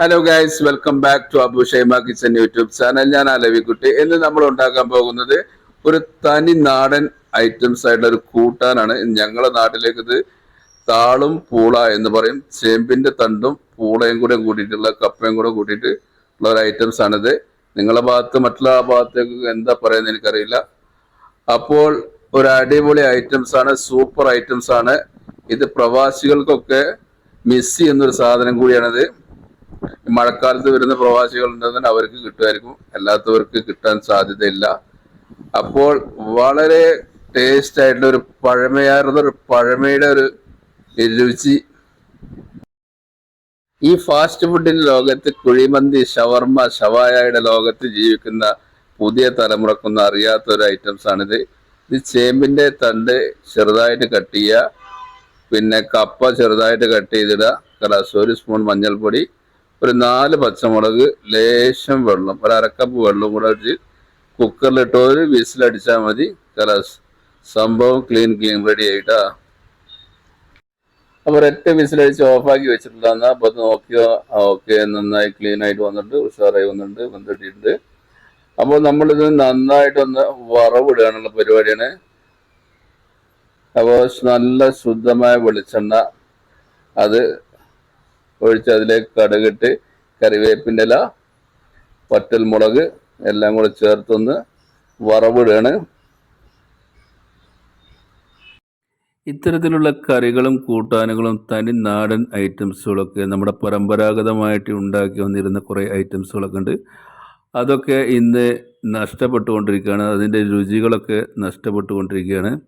Hello guys welcome back to Abu Shaima kitchen YouTube channel ഞാൻ അലവിക്കുട്ടി ഇന്ന് നമ്മൾ ഉണ്ടാക്കാൻ പോകുന്നത് ഒരു തനി നാടൻ ഐറ്റംസ് ആയിട്ടുള്ള ഒരു കൂട്ടാനാണ്. ഞങ്ങളുടെ നാട്ടിലേക്ക് ഇത് താളും പൂള എന്ന് പറയും. ചേമ്പിന്റെ തണ്ടും പൂളയും കൂടെ കൂട്ടിയിട്ടുള്ള കപ്പയും കൂടെ കൂട്ടിയിട്ട് ഉള്ള ഒരു ഐറ്റംസ് ആണിത്. നിങ്ങളുടെ ഭാഗത്ത് മറ്റുള്ള ഭാഗത്തേക്ക് എന്താ പറയുന്നത് എനിക്കറിയില്ല. അപ്പോൾ ഒരു അടിപൊളി ഐറ്റംസ് ആണ്. സൂപ്പർ ഐറ്റംസ് ആണ്. ഇത് പ്രവാസികൾക്കൊക്കെ മിസ് ചെയ്യുന്ന ഒരു സാധനം കൂടിയാണിത്. മഴക്കാലത്ത് വരുന്ന പ്രവാസികൾ ഉണ്ടെന്ന് അവർക്ക് കിട്ടുമായിരിക്കും. അല്ലാത്തവർക്ക് കിട്ടാൻ സാധ്യതയില്ല. അപ്പോൾ വളരെ ടേസ്റ്റ് ആയിട്ടുള്ള ഒരു പഴമയാർന്ന ഒരു പഴമയുടെ ഒരു രുചി. ഈ ഫാസ്റ്റ് ഫുഡിന്റെ ലോകത്ത് കുഴിമന്തി ഷവർമ ഷവായയുടെ ലോകത്ത് ജീവിക്കുന്ന പുതിയ തലമുറക്കൊന്നും അറിയാത്ത ഒരു ഐറ്റംസ് ആണിത്. ഇത് ചേമ്പിന്റെ തണ്ട് ചെറുതായിട്ട് കട്ട് ചെയ്യുക പിന്നെ കപ്പ ചെറുതായിട്ട് കട്ട് ചെയ്തിടുക കലാസ് ഒരു സ്പൂൺ മഞ്ഞൾപ്പൊടി ഒരു നാല് പച്ചമുളക് ലേശം വെള്ളം ഒരു അരക്കപ്പ് വെള്ളം കൂടെ ഒഴിച്ച് കുക്കറിലിട്ട് ഒരു വിസിലടിച്ചാൽ മതി. കലാസ് സംഭവം ക്ലീൻ ക്ലീൻ റെഡി ആയിട്ടാ. അപ്പോൾ ഒരൊറ്റ വിസിലടിച്ച് ഓഫാക്കി വെച്ചിട്ടുണ്ടാകുന്ന അപ്പോൾ നോക്കിയോ? ഓക്കെ. നന്നായി ക്ലീൻ ആയിട്ട് വന്നിട്ട് ഉഷാറായി വന്നിട്ടുണ്ട് വന്നിട്ടുണ്ട് അപ്പോൾ നമ്മളിത് നന്നായിട്ടൊന്ന് വറവിടുകയാണുള്ള പരിപാടിയാണ്. അപ്പോൾ നല്ല ശുദ്ധമായ വെളിച്ചെണ്ണ. അത് ഒഴിച്ച് അതിലേക്ക് കടുകിട്ട് കറിവേപ്പിന്റെ ഇല പറ്റൽ മുളക് എല്ലാം കൂടെ ചേർത്തൊന്ന് വറവിടുകയാണ്. ഇത്തരത്തിലുള്ള കറികളും കൂട്ടാനുകളും തനി നാടൻ ഐറ്റംസുകളൊക്കെ നമ്മുടെ പരമ്പരാഗതമായിട്ട് ഉണ്ടാക്കി വന്നിരുന്ന കുറേ ഐറ്റംസുകളൊക്കെ ഉണ്ട്. അതൊക്കെ ഇന്ന് നഷ്ടപ്പെട്ടുകൊണ്ടിരിക്കുകയാണ്. അതിന്റെ രുചികളൊക്കെ നഷ്ടപ്പെട്ടുകൊണ്ടിരിക്കുകയാണ്.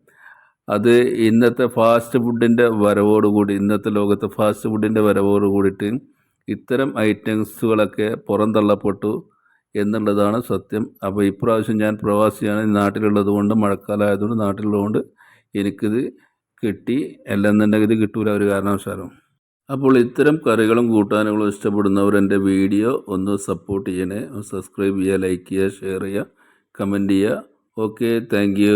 അത് ഇന്നത്തെ ഫാസ്റ്റ് ഫുഡിന്റെ വരവോടുകൂടി ഇന്നത്തെ ലോകത്തെ ഫാസ്റ്റ് ഫുഡിന്റെ വരവോട് കൂടിയിട്ട് ഇത്തരം ഐറ്റംസുകളൊക്കെ പുറന്തള്ളപ്പെട്ടു എന്നുള്ളതാണ് സത്യം. അപ്പോൾ ഇപ്രാവശ്യം ഞാൻ പ്രവാസിയാണ് നാട്ടിലുള്ളത് കൊണ്ട് മഴക്കാലമായതുകൊണ്ട് നാട്ടിലുള്ളതുകൊണ്ട് എനിക്കിത് കിട്ടി. അല്ലെന്നുണ്ടെങ്കിൽ ഇത് കിട്ടൂല ഒരു കാരണവശാലും. അപ്പോൾ ഇത്തരം കറികളും കൂട്ടാനുകളും ഇഷ്ടപ്പെടുന്നവർ എന്റെ വീഡിയോ ഒന്ന് സപ്പോർട്ട് ചെയ്യണേ. സബ്സ്ക്രൈബ് ചെയ്യുക ലൈക്ക് ചെയ്യുക ഷെയർ ചെയ്യുക കമന്റ് ചെയ്യുക. Okay thank